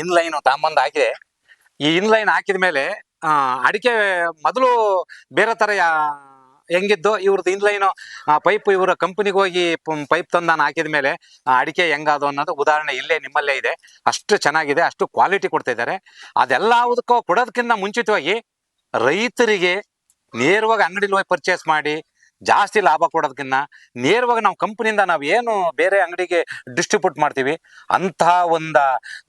Inline ತಾಂಬಂದ್ ಹಾಕಿದೆ ಈ in line ಹಾಕಿದ ಮೇಲೆ ಅಡಿಕೆ ಮೊದಲು ಬೇರೆ ತರ ಹೆಂಗಿದ್ದು ಇವ್ರದ್ದು ಇನ್ಲೈನ್ ಪೈಪ್ ಇವರ ಕಂಪನಿಗೆ ಹೋಗಿ ಪೈಪ್ ತಂದು ನಾನು ಹಾಕಿದ ಮೇಲೆ ಅಡಿಕೆ ಹೆಂಗಾದು ಅನ್ನೋದು ಉದಾಹರಣೆ ಇಲ್ಲೇ ನಿಮ್ಮಲ್ಲೇ ಇದೆ. ಅಷ್ಟು ಚೆನ್ನಾಗಿದೆ, ಅಷ್ಟು ಕ್ವಾಲಿಟಿ ಕೊಡ್ತಾ ಇದ್ದಾರೆ ಅದೆಲ್ಲದಕ್ಕೂ ಕೊಡೋದಕ್ಕಿಂತ ಮುಂಚಿತವಾಗಿ ರೈತರಿಗೆ ನೇರವಾಗಿ ಅಂಗಡಿಲಿ ಹೋಗಿ ಪರ್ಚೇಸ್ ಮಾಡಿ ಜಾಸ್ತಿ ಲಾಭ ಕೊಡೋದಕ್ಕಿಂತ ನೇರವಾಗಿ ನಾವು ಕಂಪನಿಯಿಂದ ನಾವು ಏನು ಬೇರೆ ಅಂಗಡಿಗೆ ಡಿಸ್ಟ್ರಿಬ್ಯೂಟ್ ಮಾಡ್ತೀವಿ, ಅಂತಹ ಒಂದು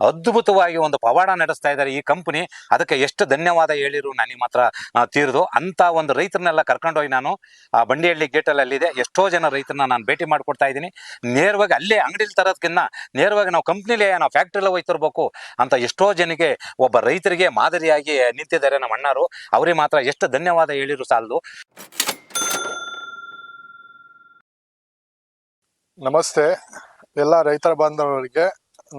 ಅದ್ಭುತವಾಗಿ ಒಂದು ಪವಾಡ ನಡೆಸ್ತಾ ಇದ್ದಾರೆ ಈ ಕಂಪನಿ. ಅದಕ್ಕೆ ಎಷ್ಟು ಧನ್ಯವಾದ ಹೇಳಿರು ನನಗೆ ಮಾತ್ರ ತೀರಿದು. ಅಂತ ಒಂದು ರೈತರನ್ನೆಲ್ಲ ಕರ್ಕೊಂಡೋಗಿ ನಾನು, ಆ, ಬಂಡಿಹಳ್ಳಿ ಅಲ್ಲಿದೆ ಎಷ್ಟೋ ಜನ ರೈತರನ್ನ ನಾನು ಭೇಟಿ ಮಾಡಿಕೊಡ್ತಾ ಇದ್ದೀನಿ. ನೇರವಾಗಿ ಅಲ್ಲೇ ಅಂಗಡಿಲಿ ತರೋದಕ್ಕಿಂತ ನೇರವಾಗಿ ನಾವು ಕಂಪ್ನಿಲೇ ನಾವು ಫ್ಯಾಕ್ಟ್ರಿಲೇ ಹೋಯ್ತಿರ್ಬೇಕು ಅಂತ ಎಷ್ಟೋ ಜನಕ್ಕೆ ಒಬ್ಬ ರೈತರಿಗೆ ಮಾದರಿಯಾಗಿ ನಿಂತಿದ್ದಾರೆ ನಮ್ಮ ಅಣ್ಣಾರು. ಅವರಿಗೆ ಮಾತ್ರ ಎಷ್ಟು ಧನ್ಯವಾದ ಹೇಳಿರು ಸಾಲದು. ನಮಸ್ತೆ. ಎಲ್ಲ ರೈತರ ಬಾಂಧವರಿಗೆ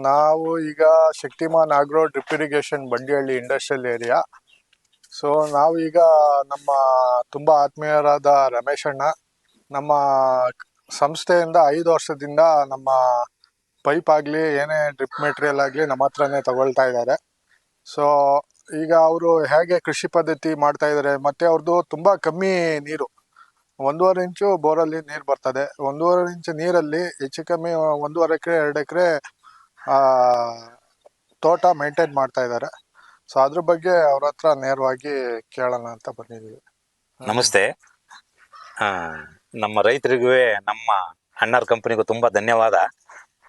ನಾವು ಈಗ Shaktiman agro drip irrigation Bandihalli industrial area. So, ನಾವು ಈಗ ನಮ್ಮ ತುಂಬ ಆತ್ಮೀಯರಾದ ರಮೇಶ್ ಅಣ್ಣ, ನಮ್ಮ ಸಂಸ್ಥೆಯಿಂದ ಐದು ವರ್ಷದಿಂದ ನಮ್ಮ ಪೈಪ್ ಆಗಲಿ, ಏನೇ ಡ್ರಿಪ್ ಮೆಟೀರಿಯಲ್ ಆಗಲಿ ನಮ್ಮ ಹತ್ರನೇ ತಗೊಳ್ತಾ ಇದ್ದಾರೆ. ಸೊ, ಈಗ ಅವರು ಹೇಗೆ ಕೃಷಿ ಪದ್ಧತಿ ಮಾಡ್ತಾ ಇದ್ದಾರೆ, ಮತ್ತು ಅವ್ರದ್ದು ತುಂಬ ಕಮ್ಮಿ ನೀರು. ಒಂದೂವರೆ ಇಂಚು ಬೋರಲ್ಲಿ ನೀರು ಬರ್ತದೆ. ಒಂದೂವರೆ ಇಂಚು ನೀರಲ್ಲಿ ಹೆಚ್ಚು ಕಮ್ಮಿ ಒಂದೂವರೆ ಎಕರೆ, ಎರಡು ಎಕರೆ ತೋಟ ಮೇಂಟೈನ್ ಮಾಡ್ತಾ ಇದ್ದಾರೆ. ಸೊ ಅದ್ರ ಬಗ್ಗೆ ಅವ್ರ ಹತ್ರ ನೇರವಾಗಿ ಕೇಳೋಣ ಅಂತ ಬಂದಿದ್ದೀವಿ. ನಮಸ್ತೆ. ನಮ್ಮ ರೈತರಿಗೂ ನಮ್ಮ ಅಣ್ಣಾರ್ ಕಂಪನಿಗೂ ತುಂಬಾ ಧನ್ಯವಾದ.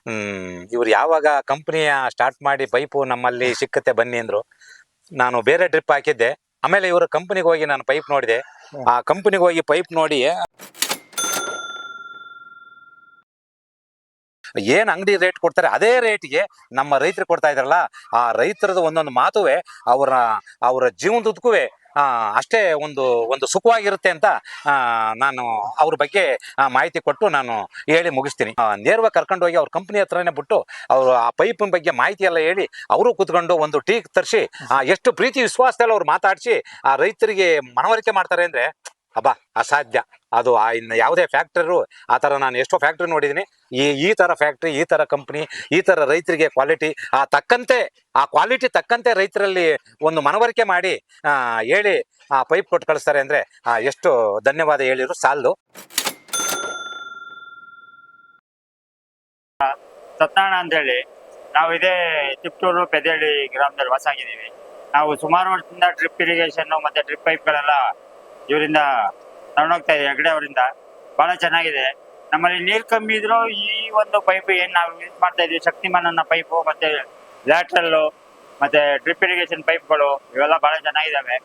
ಹ್ಮ್, ಇವ್ರು ಯಾವಾಗ ಕಂಪನಿಯ ಸ್ಟಾರ್ಟ್ ಮಾಡಿ ಪೈಪು ನಮ್ಮಲ್ಲಿ ಸಿಕ್ಕತ್ತೆ ಬನ್ನಿ ಅಂದ್ರು. ನಾನು ಬೇರೆ ಟ್ರಿಪ್ ಹಾಕಿದ್ದೆ. ಆಮೇಲೆ ಇವರ ಕಂಪನಿಗೆ ಹೋಗಿ ನಾನು ಪೈಪ್ ನೋಡಿದೆ. ಆ ಕಂಪನಿಗೆ ಹೋಗಿ ಪೈಪ್ ನೋಡಿ ಏನ್ ಅಂಗಡಿ ರೇಟ್ ಕೊಡ್ತಾರೆ ಅದೇ ರೇಟ್ಗೆ ನಮ್ಮ ರೈತರು ಕೊಡ್ತಾ ಇದ್ರಲ್ಲ ಆ ರೈತರದ್ದು ಒಂದೊಂದು ಮಾತುವೆ, ಅವರ ಅವರ ಜೀವನದುದ್ದಕ್ಕೂ ಅಷ್ಟೇ ಒಂದು ಒಂದು ಸುಖವಾಗಿರುತ್ತೆ ಅಂತ ನಾನು ಅವ್ರ ಬಗ್ಗೆ ಮಾಹಿತಿ ಕೊಟ್ಟು ನಾನು ಹೇಳಿ ಮುಗಿಸ್ತೀನಿ. ನೇರವಾಗಿ ಕರ್ಕೊಂಡು ಹೋಗಿ ಅವ್ರ ಕಂಪ್ನಿ ಹತ್ರನೇ ಬಿಟ್ಟು, ಅವರು ಆ ಪೈಪಿನ ಬಗ್ಗೆ ಮಾಹಿತಿ ಎಲ್ಲ ಹೇಳಿ, ಅವರು ಕೂತ್ಕೊಂಡು ಒಂದು ಟೀ ತರಿಸಿ ಎಷ್ಟು ಪ್ರೀತಿ, ವಿಶ್ವಾಸದಲ್ಲಿ ಅವ್ರು ಮಾತಾಡಿಸಿ, ಆ ರೈತರಿಗೆ ಮನವರಿಕೆ ಮಾಡ್ತಾರೆ ಅಂದ್ರೆ, ಅಬ್ಬಾ, ಅಸಾಧ್ಯ. ಅದು ಆ ಇನ್ನು ಯಾವುದೇ ಫ್ಯಾಕ್ಟ್ರಿರು ಆ ಥರ ನಾನು ಎಷ್ಟೋ ಫ್ಯಾಕ್ಟ್ರಿ ನೋಡಿದ್ದೀನಿ ಈ ಈ ಥರ ಫ್ಯಾಕ್ಟ್ರಿ ಈ ಥರ ಕಂಪ್ನಿ ಈ ಥರ ರೈತರಿಗೆ ಕ್ವಾಲಿಟಿ ಆ ತಕ್ಕಂತೆ, ಆ ಕ್ವಾಲಿಟಿ ತಕ್ಕಂತೆ ರೈತರಲ್ಲಿ ಒಂದು ಮನವರಿಕೆ ಮಾಡಿ ಹೇಳಿ, ಆ ಪೈಪ್ ಕೊಟ್ಟು ಕಳಿಸ್ತಾರೆ ಅಂದ್ರೆ ಎಷ್ಟು ಧನ್ಯವಾದ ಹೇಳಿದ್ರು ಸಾಲದು. ಸತ್ನಾರಾಯಣ ಅಂತೇಳಿ ನಾವು ಇದೇ ತಿಪ್ಟೂರು ಪೆದೇಳಿ ಗ್ರಾಮದಲ್ಲಿ ವಾಸ ಆಗಿದ್ದೀವಿ. ನಾವು ಸುಮಾರು ವರ್ಷದಿಂದ ಡ್ರಿಪ್ ಇರಿಗೇಷನ್ ಮತ್ತೆ ಡ್ರಿಪ್ ಪೈಪ್ಗಳೆಲ್ಲ ಇವರಿಂದ ತಗೊಂಡೋಗ್ತಾ ಇದೆ ಹೆಗ್ಡೆ ಅವರಿಂದ ಬಹಳ ಚೆನ್ನಾಗಿದೆ. ನಮ್ಮಲ್ಲಿ ನೀರು ಕಮ್ಮಿ ಇದ್ರು ಈ ಒಂದು ಪೈಪ್ ಏನ್ ನಾವು ಯೂಸ್ ಮಾಡ್ತಾ ಇದೀವಿ ಶಕ್ತಿಮಾನನ ಪೈಪು, ಮತ್ತೆ ಲ್ಯಾಟ್ರಲ್ಲು ಮತ್ತೆ ಡ್ರಿಪ್ ಇರಿಗೇಷನ್ ಪೈಪ್ಗಳು ಇವೆಲ್ಲ ಬಹಳ ಚೆನ್ನಾಗಿದ್ದಾವೆ